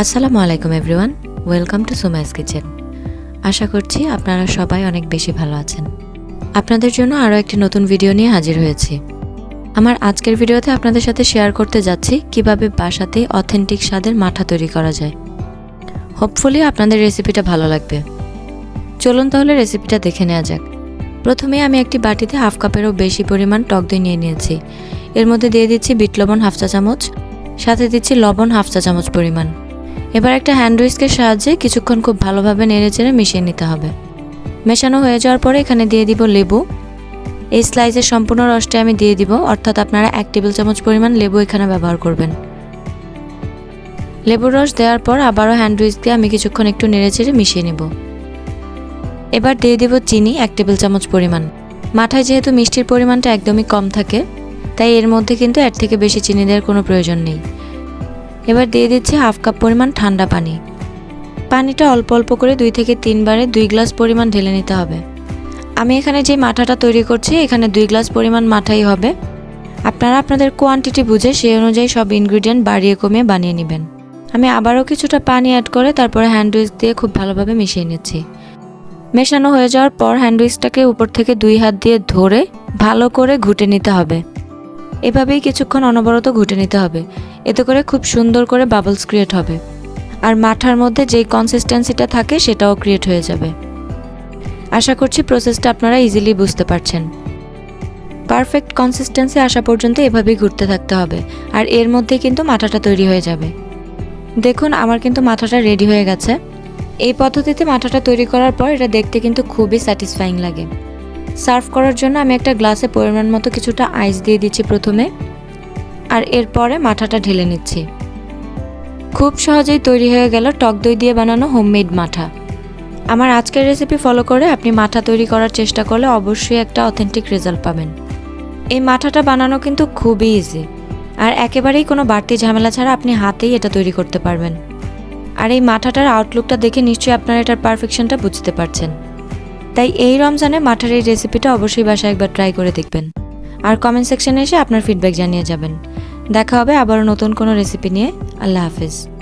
আসসালামু আলাইকুম everyone, welcome to Sumai's kitchen. আশা করছি আপনারা সবাই অনেক বেশি ভালো আছেন। আপনাদের জন্য আরও একটি নতুন ভিডিও নিয়ে হাজির হয়েছি। আমার আজকের ভিডিওতে আপনাদের সাথে শেয়ার করতে যাচ্ছি কীভাবে বাসাতেই অথেন্টিক স্বাদের মাঠা তৈরি করা যায়। হোপফুলি আপনাদের রেসিপিটা ভালো লাগবে। চলুন তাহলে রেসিপিটা দেখে নেওয়া যাক। প্রথমে আমি একটি বাটিতে হাফ কাপেরও বেশি পরিমাণ টক দই নিয়ে নিয়েছি। এর মধ্যে দিয়ে দিচ্ছি বিট লবণ হাফ চা চামচ, সাথে দিচ্ছি লবণ হাফ চা চামচ পরিমাণ। এবার একটা হ্যান্ড উইস্কের সাহায্যে কিছুক্ষণ খুব ভালোভাবে নেড়ে চেড়ে মিশিয়ে নিতে হবে। মেশানো হয়ে যাওয়ার পরে এখানে দিয়ে দিব লেবু। এই স্লাইসের সম্পূর্ণ রসটা আমি দিয়ে দিব, অর্থাৎ আপনারা এক টেবিল চামচ পরিমাণ লেবু এখানে ব্যবহার করবেন। লেবুর রস দেওয়ার পর আবারও হ্যান্ড উইস্ক দিয়ে আমি কিছুক্ষণ একটু নেড়ে চেড়ে মিশিয়ে নেব। এবার দিয়ে দিব চিনি এক টেবিল চামচ পরিমাণ। মাঠায় যেহেতু মিষ্টির পরিমাণটা একদমই কম থাকে, তাই এর মধ্যে কিন্তু এর থেকে বেশি চিনি দেওয়ার কোনো প্রয়োজন নেই। এবার দিয়ে দিচ্ছি হাফ কাপ পরিমাণ ঠান্ডা পানি। পানিটা অল্প অল্প করে দুই থেকে তিনবারে দুই গ্লাস পরিমাণ ঢেলে নিতে হবে। আমি এখানে যে মাঠাটা তৈরি করছি, এখানে দুই গ্লাস পরিমাণ মাঠাই হবে। আপনারা আপনাদের কোয়ান্টিটি বুঝে সেই অনুযায়ী সব ইনগ্রিডিয়েন্ট বাড়িয়ে কমিয়ে বানিয়ে নেবেন। আমি আবারও কিছুটা পানি অ্যাড করে তারপরে হ্যান্ড উইক্স দিয়ে খুব ভালোভাবে মিশিয়ে নিচ্ছি। মেশানো হয়ে যাওয়ার পর হ্যান্ড উইক্সটাকে উপর থেকে দুই হাত দিয়ে ধরে ভালো করে ঘুটে নিতে হবে। এভাবেই কিছুক্ষণ অনবরত ঘুটে নিতে হবে। এতে করে খুব সুন্দর করে বাবলস ক্রিয়েট হবে। আর মাঠার মধ্যে যেই কনসিস্টেন্সিটা থাকে, সেটাও ক্রিয়েট হয়ে যাবে। আশা করছি প্রসেসটা আপনারা ইজিলি বুঝতে পারছেন। পারফেক্ট কনসিস্টেন্সি আসা পর্যন্ত এভাবেই ঘুরতে থাকতে হবে। আর এর মধ্যে কিন্তু মাথাটা তৈরি হয়ে যাবে। দেখুন, আমার কিন্তু মাথাটা রেডি হয়ে গেছে। এই পদ্ধতিতে মাথাটা তৈরি করার পর এটা দেখতে কিন্তু খুবই স্যাটিসফাইং লাগে। সার্ভ করার জন্য আমি একটা গ্লাসে পরিমাণ মতো কিছুটা আইস দিয়ে দিচ্ছি প্রথমে। আর এরপরে মাঠাটা ঢেলে নিচ্ছি। খুব সহজেই তৈরি হয়ে গেল টক দই দিয়ে বানানো হোমমেড মাঠা। আমার আজকের রেসিপি ফলো করে আপনি মাঠা তৈরি করার চেষ্টা করলে অবশ্যই একটা অথেন্টিক রেজাল্ট পাবেন। এই মাঠাটা বানানো কিন্তু খুবই ইজি আর একেবারেই কোনো বাড়তি ঝামেলা ছাড়া আপনি হাতেই এটা তৈরি করতে পারবেন। আর এই মাঠাটার আউটলুকটা দেখে নিশ্চয়ই আপনারা এটার পারফেকশনটা বুঝতে পারছেন। তাই এই রমজানে মাঠার এই রেসিপিটা অবশ্যই বাসায় একবার ট্রাই করে দেখবেন। আর কমেন্ট সেকশনে এসে আপনার ফিডব্যাক জানিয়ে যাবেন। দেখা হবে আবারও নতুন কোনো রেসিপি নিয়ে। আল্লাহ হাফিজ।